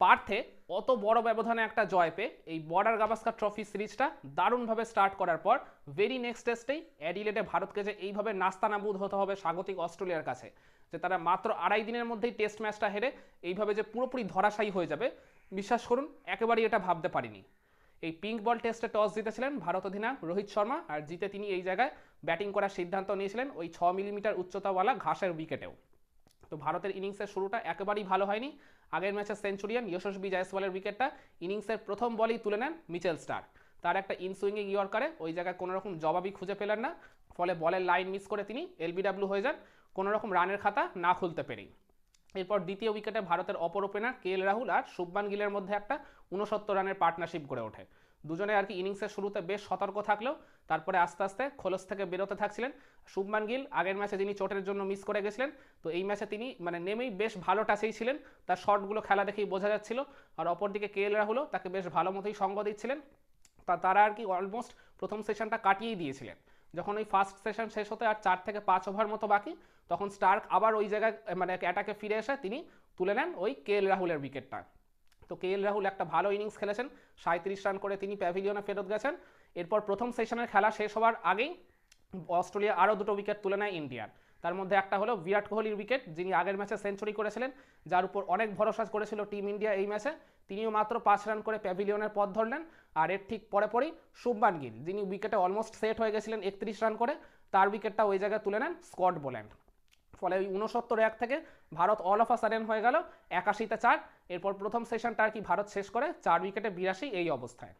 পার্থে অত বড় ব্যবধানে একটা জয় পেয়ে এই বর্ডার গাভাস্কার ট্রফি সিরিজটা দারুণভাবে স্টার্ট করার পর ভেরি নেক্সট টেস্টেই অ্যাডিলেটে ভারতকে যে এইভাবে নাস্তানাবুদ হতে হবে স্বাগতিক অস্ট্রেলিয়ার কাছে, যে তারা মাত্র আড়াই দিনের মধ্যেই টেস্ট ম্যাচটা হেরে এইভাবে যে পুরোপুরি ধরাশায়ী হয়ে যাবে, বিশ্বাস করুন একেবারেই এটা ভাবতে পারিনি। এই পিঙ্ক বল টেস্টে টস জিতেছিলেন ভারত অধিনায়ক রোহিত শর্মা, আর জিতে তিনি এই জায়গায় ব্যাটিং করার সিদ্ধান্ত নিয়েছিলেন ওই ছ মিলিমিটার উচ্চতাওয়ালা ঘাসের উইকেটেও তো ভারতের ইনিংসের শুরুটা একেবারেই ভালো হয়নি আগের ম্যাচে সেঞ্চুরিয়ান যশস্বী জয়সওয়ালের উইকেটটা ইনিংসের প্রথম বলেই তুলে নেন মিচেল স্টার তার একটা ইনসুইংয়ে ইয়র্কারে ওই জায়গায় কোনোরকম জবাবই খুঁজে পেলেন না, ফলে বলের লাইন মিস করে তিনি এলবিডাব্লিউ হয়ে যান, কোনোরকম রানের খাতা না খুলতে পেরেই। এরপর দ্বিতীয় উইকেটে ভারতের অপর ওপেনার কে এল রাহুল আর শুভমান গিলের মধ্যে একটা উনসত্তর রানের পার্টনারশিপ গড়ে ওঠে। দুজনে আর কি ইনিংসের শুরুতে বেশ সতর্ক থাকলেও তারপরে আস্তে আস্তে খোলস থেকে বেরোতে থাকছিলেন। শুভমান গিল আগের ম্যাচে যিনি চোটের জন্য মিস করে গেছিলেন, তো এই ম্যাচে তিনি মানে নেমেই বেশ ভালো টাচেই ছিলেন। তার শটগুলো খেলা দেখেই বোঝা যাচ্ছিল। আর অপরদিকে কে এল রাহুলও তাকে বেশ ভালো মতোই সঙ্গ দিচ্ছিলেন। তা তারা আর কি অলমোস্ট প্রথম সেশনটা কাটিয়েই দিয়েছিলেন। যখন ওই ফার্স্ট সেশন শেষ হতে আর চার থেকে পাঁচ ওভার মতো বাকি, তখন স্টার্ক আবার ওই জায়গায় মানে অ্যাটাকে ফিরে এসে তিনি তুলে নেন ওই কে এল রাহুলের উইকেটটা তো কে এল রাহুল একটা ভালো ইনিংস খেলেছেন সাঁত্রিশ রান করে তিনি প্যাভিলিয়নে ফেরত গেছেন। এরপর প্রথম সেশনের খেলা শেষ হওয়ার আগেই অস্ট্রেলিয়া আরও দুটো উইকেট তুলে নেয় ইন্ডিয়ার। তার মধ্যে একটা হলো বিরাট কোহলির উইকেট, যিনি আগের ম্যাচে সেঞ্চুরি করেছিলেন, যার উপর অনেক ভরসা করেছিল টিম ইন্ডিয়া এই ম্যাচে। তিনিও মাত্র পাঁচ রান করে প্যাভিলিয়নের পথ ধরলেন, আর এর ঠিক পরে পরেই শুভমান গিল, যিনি উইকেটে অলমোস্ট সেট হয়ে গেছিলেন একত্রিশ রান করে, তার উইকেটটা ওই জায়গায় তুলে নেন স্কট বোল্যান্ড। ফলে ওই উনসত্তর এক থেকে Bharat all of a sudden হয়ে গেল একাশিতে চার। এরপর প্রথম সেশনটা আর কি ভারত শেষ করে চার উইকেটে বিরাশি এই অবস্থায়।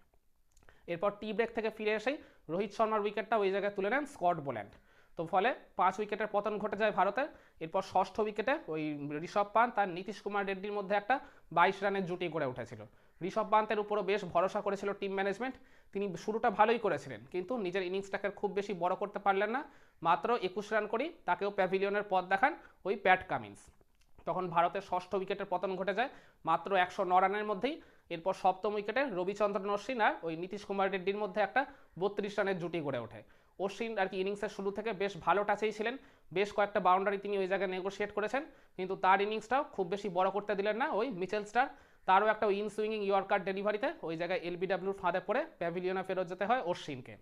এরপর টি ব্রেক থেকে ফিরে এসেই রোহিত শর্মার উইকেটটা ওই জায়গায় তুলে নেন স্কট বোল্যান্ড। তো ফলে পাঁচ উইকেটের পতন ঘটে যায় ভারতের এরপর ষষ্ঠ উইকেটে ওই ঋষভ পান্ত তার নীতিশ কুমার রেড্ডির মধ্যে একটা বাইশ রানের জুটি গড়ে উঠেছিল। ঋষভ পান্তের উপরও বেশ ভরসা করেছিল টিম ম্যানেজমেন্ট তিনি শুরুটা ভালোই করেছিলেন, কিন্তু নিজের ইনিংসটাকে খুব বেশি বড় করতে পারলেন না। মাত্র একুশ রান করেই তাকেও প্যাভিলিয়নের পথ দেখান ওই প্যাট কামিন্স। তখন ভারতের ষষ্ঠ উইকেটের পতন ঘটে যায়, মাত্র একশো ন রানের মধ্যেই। এরপর সপ্তম উইকেটে রবিচন্দ্রন অশ্বিন আর ওই নীতিশ কুমার রেড্ডির মধ্যে একটা বত্রিশ রানের জুটি গড়ে ওঠে। অশ্বিন আর কি ইনিংসের শুরু থেকে বেশ ভালো টাচেই ছিলেন, বেশ কয়েকটা বাউন্ডারি তিনি ওই জায়গায় নেগোশিয়েট করেছেন, কিন্তু তার ইনিংসটাও খুব বেশি বড় করতে দিলেন না ওই মিচেল স্টার তারও একটা ইন সুইংিং ইয়র্কার ডেলিভারিতে ওই জায়গায় এলবিডাব্লিউর ফাঁদে পড়ে প্যাভিলিয়নে ফেরত যেতে হয় অশ্বিনকে।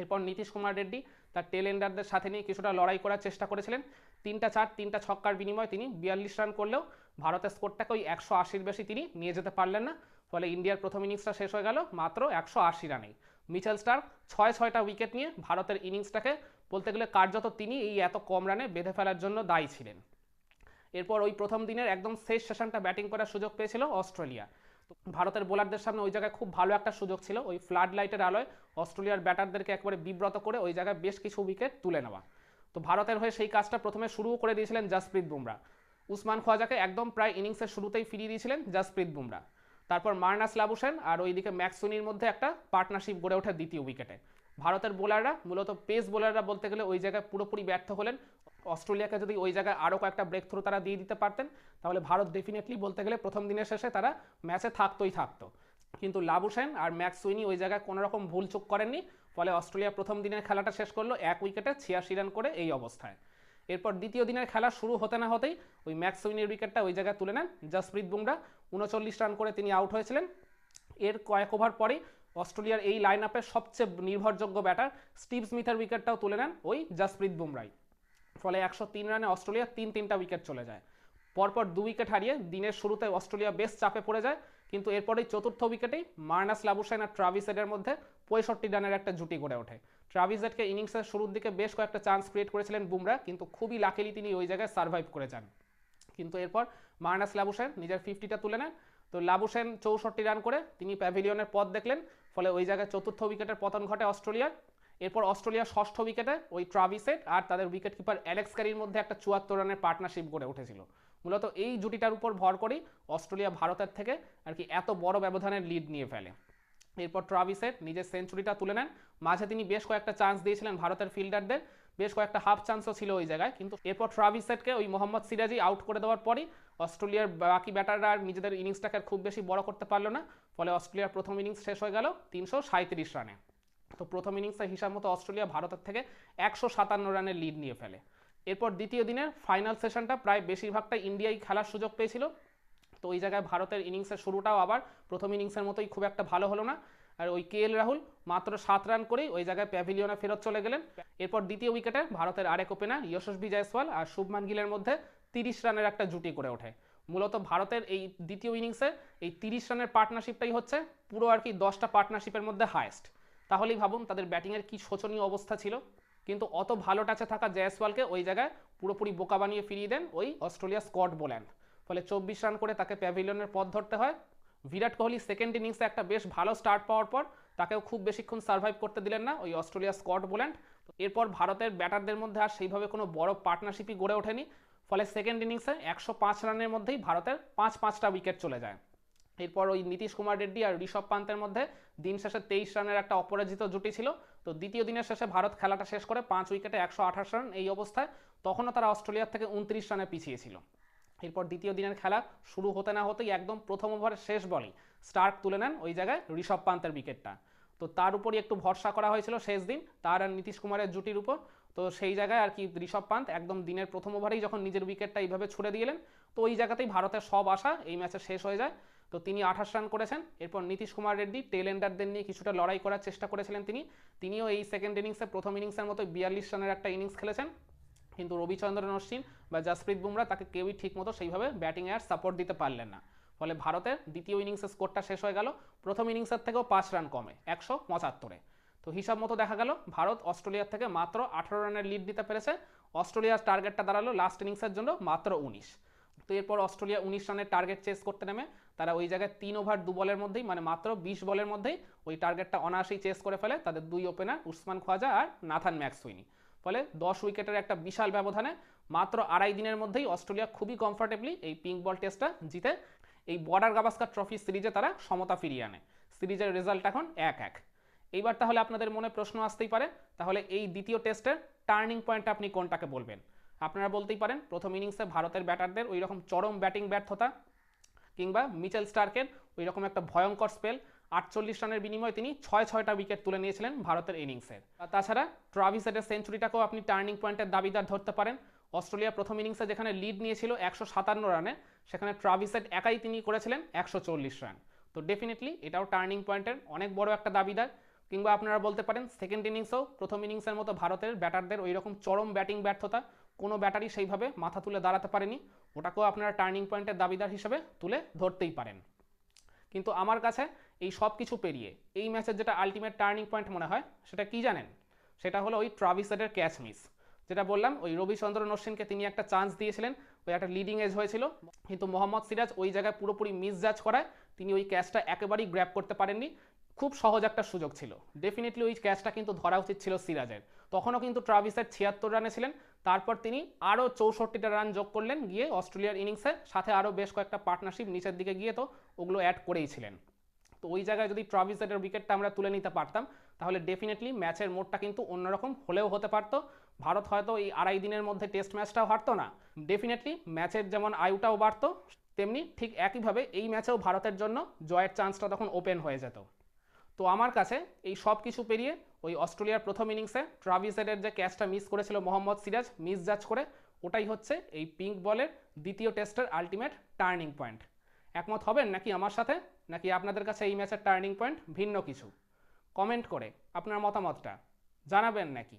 এরপর নীতিশ কুমার রেড্ডি তার টেল এন্ডারদের সাথে নিয়ে কিছুটা লড়াই করার চেষ্টা করেছিলেন। তিনটা চার, তিনটা ছক্কার বিনিময়ে তিনি বিয়াল্লিশ রান করলেও ভারতের স্কোরটাকে ওই একশো আশির বেশি তিনি নিয়ে যেতে পারলেন না। ফলে ইন্ডিয়ার প্রথম ইনিংসটা শেষ হয়ে গেল মাত্র একশো আশি রানেই মিচেল স্টার ছয় ছয়টা উইকেট নিয়ে ভারতের ইনিংসটাকে বলতে গেলে কার্যত তিনি এই এত কম রানে বেঁধে ফেলার জন্য দায়ী ছিলেন। এরপর ওই প্রথম দিনের একদম শেষ সেশনটা ব্যাটিং করার সুযোগ পেয়েছিল অস্ট্রেলিয়া। ভারতের বোলারদের সামনে ওই জায়গায় খুব ভালো একটা সুযোগ ছিল। ওই ফ্লাড লাইটের আলোয় অস্ট্রেলিয়ার ব্যাটারদেরকে একবারে বিব্রত করে ওই জায়গায় বেশ কিছু উইকেট তুলে নেওয়া। তো ভারতের হয়ে সেই কাজটা প্রথমে শুরুও করে দিয়েছিলেন জাসপ্রীত বুমরা। উসমান খোয়াজাকে একদম প্রায় ইনিংসের শুরুতেই ফিরিয়ে দিয়েছিলেন জাসপ্রীত বুমরা। তারপর মার্নাস লাবুসেন আর ওইদিকে ম্যাক্সুনির মধ্যে একটা পার্টনারশিপ গড়ে ওঠে দ্বিতীয় উইকেটে ভারতের বোলাররা, মূলত পেস বোলাররা বলতে গেলে ওই জায়গায় পুরোপুরি ব্যর্থ হলেন। অস্ট্রেলিয়াকে যদি ওই জায়গায় আরও কয়েকটা ব্রেক থ্রু তারা দিয়ে দিতে পারতেন, তাহলে ভারত ডেফিনেটলি বলতে গেলে প্রথম দিনের শেষে তারা ম্যাচে থাকতোই থাকতো। কিন্তু লাবুসেন আর ম্যাক্স সুইনি ওই জায়গায় কোনো রকম ভুল চুক করেননি, ফলে অস্ট্রেলিয়া প্রথম দিনের খেলাটা শেষ করল এক উইকেটে ছিয়াশি রান করে এই অবস্থায়। এরপর দ্বিতীয় দিনের খেলা শুরু হতে না হতেই ওই ম্যাক্স সুইনের উইকেটটা ওই জায়গায় তুলে নেন জসপ্রীত বুমরা, উনচল্লিশ রান করে তিনি আউট হয়েছিলেন। এর কয়েক ওভার পরেই অস্ট্রেলিয়ার এই লাইন আপের সবচেয়ে নির্ভরযোগ্য ব্যাটার স্টিভ স্মিথের উইকেটটাও তুলে নেন ওই জসপ্রীত বুমরাই। ফলে একশো তিন রানে অস্ট্রেলিয়া তিন তিনটা উইকেট চলে যায়। পরপর দু উইকেট হারিয়ে দিনের শুরুতে অস্ট্রেলিয়া বেশ চাপে পড়ে যায়, কিন্তু এরপরেই চতুর্থ উইকেটেই মার্নাস লাবুসাইন আর ট্রাভিসেডের মধ্যে পঁয়ষট্টি রানের একটা জুটি গড়ে ওঠে। ট্রাভিসেডকে ইনিংসের শুরুর দিকে বেশ কয়েকটা চান্স ক্রিয়েট করেছিলেন বুমরা, কিন্তু খুবই লাকিলি তিনি ওই জায়গায় সার্ভাইভ করে যান। কিন্তু এরপর মার্নাস লাবুসেন নিজের ফিফটিটা তুলে নেন। তো লাবুসেন চৌষট্টি রান করে তিনি প্যাভিলিয়নের পথ দেখলেন, ফলে ওই জায়গায় চতুর্থ উইকেটের পতন ঘটে অস্ট্রেলিয়ার। এরপর অস্ট্রেলিয়ার ষষ্ঠ উইকেটে ওই ট্রাভিসেট আর তাদের উইকেট কিপার অ্যালেক্স ক্যারির মধ্যে একটা চুয়াত্তর রানের পার্টনারশিপ গড়ে উঠেছিল। মূলত এই জুটিটার উপর ভর করেই অস্ট্রেলিয়া ভারতের থেকে আর কি এত বড় ব্যবধানের লিড নিয়ে ফেলে। এরপর ট্রাভিসেট নিজের সেঞ্চুরিটা তুলে নেন। মাঝে তিনি বেশ কয়েকটা চান্স দিয়েছিলেন ভারতের ফিল্ডারদের বেশ কয়েকটা হাফ চান্সও ছিল ওই জায়গায়। কিন্তু এরপর ট্রাভিসেটকে ওই মোহাম্মদ সিরাজি আউট করে দেওয়ার পরই অস্ট্রেলিয়ার বাকি ব্যাটাররা আর নিজেদের ইনিংসটাকে খুব বেশি বড় করতে পারল না। ফলে অস্ট্রেলিয়ার প্রথম ইনিংস শেষ হয়ে গেল তিনশো রানে। তো প্রথম ইনিংসে হিসাব মতো অস্ট্রেলিয়া ভারতের থেকে একশো সাতান্ন রানের লিড নিয়ে ফেলে। এরপর দ্বিতীয় দিনের ফাইনাল সেশনটা প্রায় বেশিরভাগটা ইন্ডিয়াই খেলার সুযোগ পেয়েছিল। তো ওই জায়গায় ভারতের ইনিংসের শুরুটাও আবার প্রথম ইনিংসের মতোই খুব একটা ভালো হলো না। আর ওই কে এল রাহুল মাত্র সাত রান করেই ওই জায়গায় প্যাভিলিয়নে ফেরত চলে গেলেন। এরপর দ্বিতীয় উইকেটে ভারতের আরেক ওপেনার যশস্বী জয়সওয়াল আর শুভমান গিলের মধ্যে তিরিশ রানের একটা জুটি করে ওঠে। মূলত ভারতের এই দ্বিতীয় ইনিংসে এই তিরিশ রানের পার্টনারশিপটাই হচ্ছে পুরো আর কি দশটা পার্টনারশিপের মধ্যে হায়েস্ট তাহলেই ভাবুন তাদের ব্যাটিংয়ের কি শোচনীয় অবস্থা ছিল। কিন্তু অত ভালো টাচে থাকা জয়সওয়ালকে ওই জায়গায় পুরোপুরি বোকা বানিয়ে ফিরিয়ে দেন ওই অস্ট্রেলিয়া স্কট বোল্যান্ড ফলে চব্বিশ রান করে তাকে প্যাভিলিয়নের পথ ধরতে হয়। বিরাট কোহলি সেকেন্ড ইনিংসে একটা বেশ ভালো স্টার্ট পাওয়ার পর তাকেও খুব বেশিক্ষণ সার্ভাইভ করতে দিলেন না ওই অস্ট্রেলিয়া স্কট বোল্যান্ড এরপর ভারতের ব্যাটারদের মধ্যে আর সেইভাবে কোনো বড় পার্টনারশিপই গড়ে ওঠেনি। ফলে সেকেন্ড ইনিংসে একশো পাঁচ রানের মধ্যেই ভারতের পাঁচ পাঁচটা উইকেট চলে যায়। এরপর ওই নীতিশ কুমার রেড্ডি আর ঋষভ পান্তের মধ্যে দিন শেষে তেইশ রানের একটা অপরাজিত জুটি ছিল। তো দ্বিতীয় দিনের শেষে ভারত খেলাটা শেষ করে পাঁচ উইকেটে একশো আঠাশ রান এই অবস্থায়। তখনও তারা অস্ট্রেলিয়ার থেকে উনত্রিশ রানে পিছিয়ে ছিল। এরপর দ্বিতীয় দিনের খেলা শুরু হতে না হতেই একদম প্রথম ওভারের শেষ বলেই স্টার্ক তুলে নেন ওই জায়গায় ঋষভ পান্তের উইকেটটা। তো তার উপরই একটু ভরসা করা হয়েছিল শেষ দিন তার আর নীতিশ কুমারের জুটির উপর। তো সেই জায়গায় আর কি ঋষভ পান্ত একদম দিনের প্রথম ওভারেই যখন নিজের উইকেটটা এইভাবে ছুড়ে দিলেন তো ওই জায়গাতেই ভারতের সব আশা এই ম্যাচে শেষ হয়ে যায়। তো তিনি আঠাশ রান করেছেন। এরপর নীতিশ কুমার রেড্ডি, টেল এন্ডারদের নিয়ে কিছুটা লড়াই করার চেষ্টা করেছিলেন তিনি। তিনিও এই সেকেন্ড ইনিংসে প্রথম ইনিংসের মতো বিয়াল্লিশ রানের একটা ইনিংস খেলেছেন। কিন্তু রবিচন্দ্রন অশ্বিন বা জাসপ্রীত বুমরা তাকে কেউই ঠিকমতো সেইভাবে ব্যাটিংয়ে আর সাপোর্ট দিতে পারলেন না। ফলে ভারতের দ্বিতীয় ইনিংসের স্কোরটা শেষ হয়ে গেল। প্রথম ইনিংসের থেকেও পাঁচ রান কমে, একশো পঁচাত্তরে। তো হিসাব মতো দেখা গেল, ভারত অস্ট্রেলিয়ার থেকে মাত্র আঠারো রানের লিড দিতে পেরেছে। অস্ট্রেলিয়ার টার্গেটটা দাঁড়াল লাস্ট ইনিংসের জন্য মাত্র উনিশ। তো এরপর অস্ট্রেলিয়া উনিশ রানের টার্গেট চেস করতে নেমে। তারা ওই জায়গায় তিন ওভার দু বলের মধ্যেই মানে মাত্র বিশ বলের মধ্যেই ওই টার্গেটটা অনায়াসেই চেস করে ফেলে তাদের দুই ওপেনার উসমান খোয়াজা আর নাথান ম্যাক্সুইনি। ফলে দশ উইকেটের একটা বিশাল ব্যবধানে মাত্র আড়াই দিনের মধ্যেই অস্ট্রেলিয়া খুবই কমফর্টেবলি এই পিঙ্ক বল টেস্টটা জিতে এই বর্ডার গাভাস্কার ট্রফি সিরিজে তারা সমতা ফিরিয়ে আনে। সিরিজের রেজাল্ট এখন এক এক। এইবার তাহলে আপনাদের মনে প্রশ্ন আসতেই পারে, তাহলে এই দ্বিতীয় টেস্টের টার্নিং পয়েন্ট আপনি কোনটাকে বলবেন? আপনারা বলতেই পারেন, প্রথম ইনিংসে ভারতের ব্যাটারদের ওই রকম চরম ব্যাটিং ব্যর্থতা কিংবা মিচেল স্টার্কের ওই রকম একটা ভয়ঙ্কর স্পেল আটচল্লিশ রানের বিনিময়ে তিনি ছয় ছয়টা উইকেট তুলে নিয়েছিলেন ভারতের ইনিংসের তাছাড়া ট্রাভিসেটের সেঞ্চুরিটাকেও আপনি টার্নিং পয়েন্টের দাবিদার ধরতে পারেন। অস্ট্রেলিয়া প্রথম ইনিংসে যেখানে লিড নিয়েছিল একশো সাতান্ন রানে, সেখানে ট্রাভিসেট একাই তিনি করেছিলেন একশো চল্লিশ রান। তো ডেফিনেটলি এটাও টার্নিং পয়েন্টের অনেক বড় একটা দাবিদার। কিংবা আপনারা বলতে পারেন সেকেন্ড ইনিংসেও প্রথম ইনিংসের মতো ভারতের ব্যাটারদের ওই রকম চরম ব্যাটিং ব্যর্থতা কোনো ব্যাটারি সেইভাবে মাথা তুলে দাঁড়াতে পারেনি। ওটাকেও আপনারা টার্নিং পয়েন্টের দাবিদার হিসেবে তুলে ধরতেই পারেন। কিন্তু আমার কাছে এই সব কিছু পেরিয়ে, এই ম্যাচের যেটা আলটিমেট টার্নিং পয়েন্ট মনে হয়, সেটা কি জানেন? সেটা হলো ওই ট্রাভিসেটের ক্যাচ মিস যেটা বললাম, ওই রবিচন্দ্রন অশ্বিনকে তিনি একটা চান্স দিয়েছিলেন, ওই একটা লিডিং এজ হয়েছিল। কিন্তু মোহাম্মদ সিরাজ ওই জায়গায় পুরোপুরি মিসজাজ করায়, তিনি ওই ক্যাচটা একেবারেই গ্র্যাপ করতে পারেননি। খুব সহজ একটা সুযোগ ছিল। ডেফিনেটলি ওই ক্যাচটা কিন্তু ধরা উচিত ছিল সিরাজের। তখনও কিন্তু ট্রাভিসের ছিয়াত্তর রানে ছিলেন। তারপর তিনি আরও চৌষট্টিটা রান যোগ করলেন, গিয়ে অস্ট্রেলিয়ার ইনিংসে সাথে আরও বেশ কয়েকটা পার্টনারশিপ নিচের দিকে গিয়ে তো ওগুলো অ্যাড করেই ছিলেন। তো ওই জায়গায় যদি ট্রাভিসেটের উইকেটটা আমরা তুলে নিতে পারতাম, তাহলে ডেফিনেটলি ম্যাচের মোডটা কিন্তু অন্যরকম হলেও হতে পারতো। ভারত হয়তো এই আড়াই দিনের মধ্যে টেস্ট ম্যাচটাও হারতো না। ডেফিনেটলি ম্যাচের যেমন আয়ুটাও বাড়তো, তেমনি ঠিক একইভাবে এই ম্যাচেও ভারতের জন্য জয়ের চান্সটা তখন ওপেন হয়ে যেত। তো আমার কাছে এই সব কিছু পেরিয়ে ওই অস্ট্রেলিয়ার প্রথম ইনিংসে ট্রাভিসেটের যে ক্যাচটা মিস করেছিল মোহাম্মদ সিরাজ মিস জাজ করে, ওটাই হচ্ছে এই পিঙ্ক বলের দ্বিতীয় টেস্টের আলটিমেট টার্নিং পয়েন্ট একমত হবেন নাকি আমার সাথে? নাকি আপনাদের কাছে এই ম্যাচের টার্নিং পয়েন্ট ভিন্ন কিছু। কমেন্ট করে আপনার মতামতটা জানাবেন নাকি?